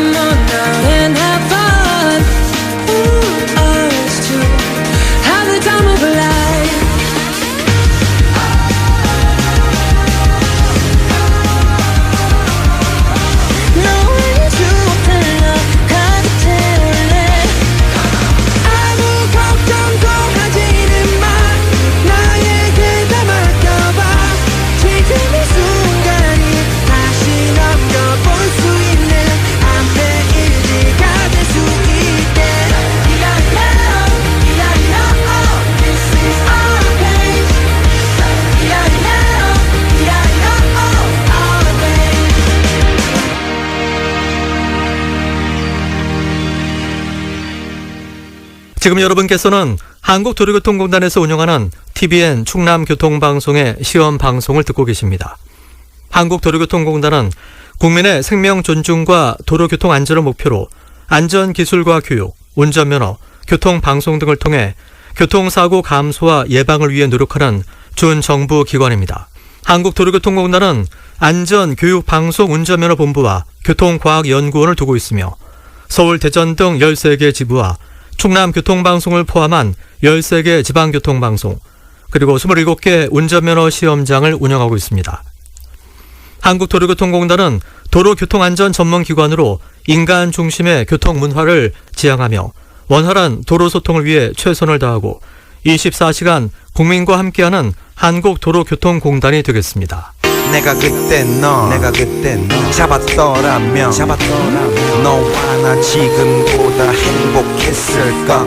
no, no, no. 지금 여러분께서는 한국도로교통공단에서 운영하는 TBN 충남교통방송의 시험 방송을 듣고 계십니다. 한국도로교통공단은 국민의 생명 존중과 도로교통 안전을 목표로 안전기술과 교육, 운전면허, 교통방송 등을 통해 교통사고 감소와 예방을 위해 노력하는 준정부 기관입니다. 한국도로교통공단은 안전교육방송운전면허본부와 교통과학연구원을 두고 있으며 서울, 대전 등 13개 지부와 충남 교통방송을 포함한 13개 지방교통방송, 그리고 27개 운전면허 시험장을 운영하고 있습니다. 한국도로교통공단은 도로교통안전 전문기관으로 인간 중심의 교통 문화를 지향하며 원활한 도로소통을 위해 최선을 다하고 24시간 국민과 함께하는 한국도로교통공단이 되겠습니다. 내가 그때 너 내가 그때 너 잡았더라면 잡았더라면 너와 나 지금보다 행복했을까